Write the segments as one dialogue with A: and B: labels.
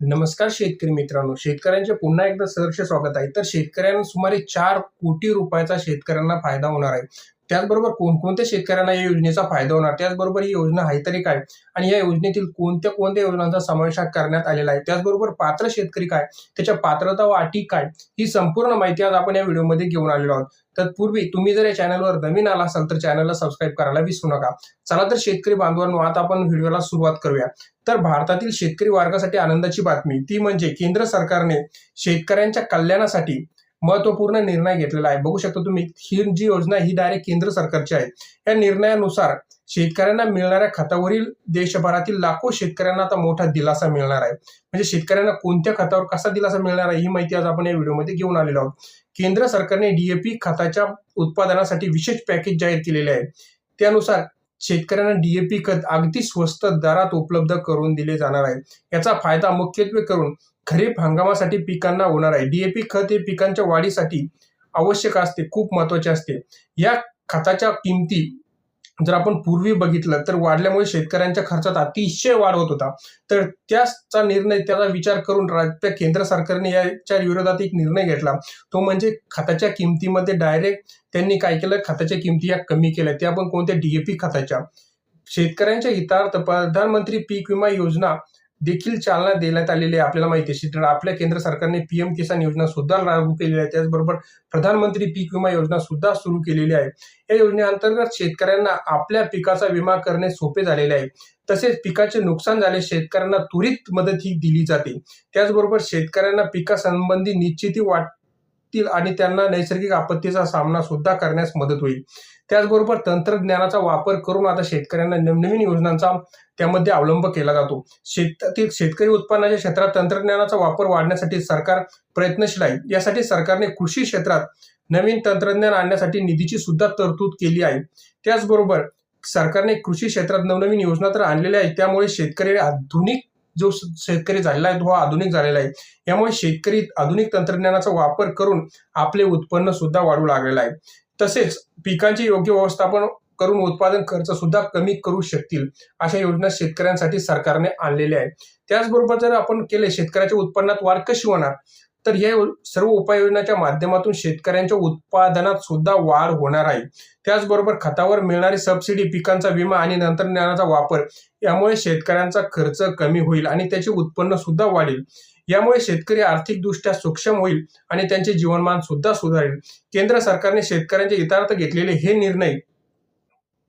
A: नमस्कार शेतकरी मित्रांनो. शेतकऱ्यांचे पुन्हा एकदा सहर्ष स्वागत आहे. तर शेतकऱ्यांना सुमारे चार कोटी रुपयाचा शेतकऱ्यांना फायदा होणार आहे. त्याचबरोबर कोणकोणत्या शेतकऱ्यांना या योजनेचा फायदा होणार? त्याचबरोबर ही योजना आहे तरी काय? आणि या योजनेतील कोणत्या कोणत्या योजनांचा समावेश करण्यात आलेला आहे? त्याचबरोबर पात्र शेतकरी काय? त्याच्या पात्रता व अटी काय? ही संपूर्ण माहिती आज आपण या व्हिडिओमध्ये घेऊन आलेलो आहोत. तत्पूर्वी तुम्ही जर या चॅनलवर नवीन आला असाल तर चॅनलला सबस्क्राईब करायला विसरू नका. चला तर शेतकरी बांधवांनो आता आपण व्हिडिओला सुरुवात करूया. तर भारतातील शेतकरी वर्गासाठी आनंदाची बातमी ती म्हणजे केंद्र सरकारने शेतकऱ्यांच्या कल्याणासाठी महत्त्वपूर्ण निर्णय घेतलेला आहे. बघू शकता तुम्ही ही जी योजना ही डायरेक्ट केंद्र सरकारची आहे. या निर्णयानुसार शेतकऱ्यांना मिळणाऱ्या खतावरील देशभरातील लाखो शेतकऱ्यांना आता मोठा दिलासा मिळणार आहे. म्हणजे शेतकऱ्यांना कोणत्या खतावर कसा दिलासा मिळणार आहे ही माहिती आज आपण या व्हिडिओमध्ये घेऊन आलेलो आहोत. केंद्र सरकारने डीएपी खताच्या उत्पादनासाठी विशेष पॅकेज जाहीर केलेले आहे. त्यानुसार शेतकऱ्यांना डीएपी खत अगदी स्वस्त दरात उपलब्ध करून दिले जाणार आहे. याचा फायदा मुख्यत्वे करून खरीप हंगामासाठी पिकांना होणार आहे. डीएपी खत हे पिकांच्या वाढीसाठी आवश्यक असते खूप महत्त्वाचे असते. या खताच्या किमती जर आपण पूर्वी बघितलं तर वाढल्यामुळे शेतकऱ्यांच्या खर्चात अतिशय वाढ होत होता. तर त्याचा निर्णय त्याचा विचार करून राज्य केंद्र सरकारने याच्या विरोधात एक निर्णय घेतला. तो म्हणजे खताच्या किमतीमध्ये डायरेक्ट त्यांनी काय केलं? खताच्या किमती या कमी केल्या. त्या पण कोणत्या? डीएपी खताच्या. शेतकऱ्यांच्या हितार्थ प्रधानमंत्री पीक विमा योजना देखील चालना देण्यात आलेली आहे आपल्याला माहिती आहे. तर आपल्या केंद्र सरकारने पीएम किसान योजना सुद्धा लागू केलेली आहे त्याचबरोबर प्रधानमंत्री पीक विमा योजना सुद्धा सुरू केलेली आहे. या योजनेअंतर्गत शेतकऱ्यांना आपल्या पिकाचा विमा करणे सोपे झालेले आहे. तसेच पिकाचे नुकसान झाले शेतकऱ्यांना त्वरित मदत ही दिली जाते. त्याचबरोबर शेतकऱ्यांना पिकासंबंधी निश्चिती वाट वाटतील आणि त्यांना नैसर्गिक आपत्तीचा सामना सुद्धा करण्यास मदत होईल. त्याचबरोबर तंत्रज्ञानाचा वापर करून आता शेतकऱ्यांना नवनवीन योजनांचा त्यामध्ये अवलंब केला जातो. शेतातील शेतकरी उत्पन्नाच्या क्षेत्रात तंत्रज्ञानाचा वापर वाढण्यासाठी सरकार प्रयत्नशील आहे. यासाठी सरकारने कृषी क्षेत्रात नवीन तंत्रज्ञान आणण्यासाठी निधीची सुद्धा तरतूद केली आहे. त्याचबरोबर सरकारने कृषी क्षेत्रात नवनवीन योजना तर आणलेल्या आहेत. त्यामुळे शेतकरी आधुनिक जो शेतकरी झालेला आहे तो आधुनिक झालेला आहे. यामुळे शेतकरी आधुनिक तंत्रज्ञानाचा वापर करून आपले उत्पन्न सुद्धा वाढू लागलेलं आहे. तसेच पिकांचे योग्य व्यवस्थापन करून उत्पादन खर्च सुद्धा कमी करू शकतील अशा योजना शेतकऱ्यांसाठी सरकारने आणलेल्या आहेत. त्याचबरोबर जर आपण केले शेतकऱ्याच्या उत्पन्नात वाढ कशी होणार? तर या सर्व उपाययोजनाच्या माध्यमातून शेतकऱ्यांच्या उत्पादनात सुद्धा वाढ होणार आहे. त्याचबरोबर खतावर मिळणारी सबसिडी पिकांचा विमा आणि तंत्रज्ञानाचा वापर यामुळे शेतकऱ्यांचा खर्च कमी होईल आणि त्याचे उत्पन्न सुद्धा वाढेल. यामुळे शेतकरी आर्थिकदृष्ट्या सक्षम होईल आणि त्यांचे जीवनमान सुद्धा सुधारेल. केंद्र सरकारने शेतकऱ्यांचे हितार्थ घेतलेले हे निर्णय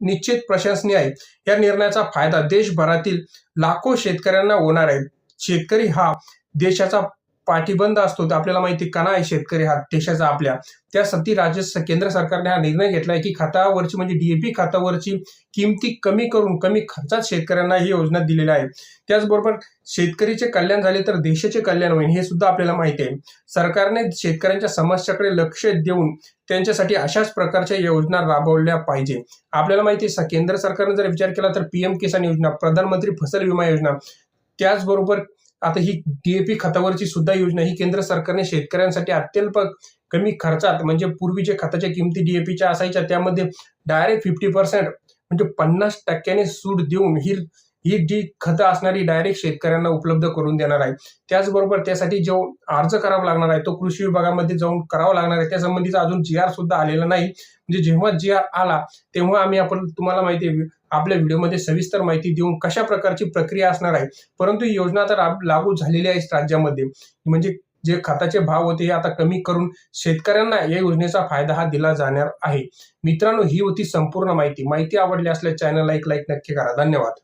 A: निश्चित प्रशंसनीय आहे. या निर्णयाचा फायदा देशभरातील लाखो शेतकऱ्यांना होणार आहे. शेतकरी हा देशाचा पाठीबंद असतो तर आपल्याला माहिती कणा आहे शेतकरी हा देशाचा आपल्या. त्यासाठी राज्य केंद्र सरकारने हा निर्णय घेतलाय की खतावरची म्हणजे डीएपी खतावरची किमती कमी करून कमी खर्चात शेतकऱ्यांना ही योजना दिलेली आहे. त्याचबरोबर शेतकरीचे कल्याण झाले तर देशाचे कल्याण होईल हे सुद्धा आपल्याला माहिती आहे. सरकारने शेतकऱ्यांच्या समस्याकडे लक्ष देऊन त्यांच्यासाठी अशाच प्रकारच्या योजना राबवल्या पाहिजे. आपल्याला माहिती आहे केंद्र सरकारने जर विचार केला तर पीएम किसान योजना प्रधानमंत्री फसल विमा योजना त्याचबरोबर आता ही डीएपी खतावरची सुद्धा योजना ही केंद्र सरकारने शेतकऱ्यांसाठी अत्यल्प कमी खर्चात म्हणजे पूर्वी जे खताच्या किमती डीएपीच्या असायच्या त्यामध्ये डायरेक्ट फिफ्टी पर्सेंट म्हणजे पन्नास टक्क्याने सूट देऊन ही ही जी खतं असणारी डायरेक्ट शेतकऱ्यांना उपलब्ध करून देणार आहे. त्याचबरोबर त्यासाठी जो अर्ज करावा लागणार आहे तो कृषी विभागामध्ये जाऊन करावा लागणार आहे. त्यासंबंधीचा अजून जी आर सुद्धा आलेला नाही. म्हणजे जेव्हा जी आर आला तेव्हा आम्ही आपण तुम्हाला माहिती आहे आपल्या व्हिडिओमध्ये सविस्तर माहिती देऊन कशा प्रकारची प्रक्रिया असणार आहे. परंतु ही योजना तर लागू झालेली आहे राज्यामध्ये. म्हणजे जे खताचे भाव होते हे आता कमी करून शेतकऱ्यांना या योजनेचा फायदा हा दिला जाणार आहे. मित्रांनो ही होती संपूर्ण माहिती. माहिती आवडली असल्यास चॅनलला एक लाईक नक्की करा. धन्यवाद.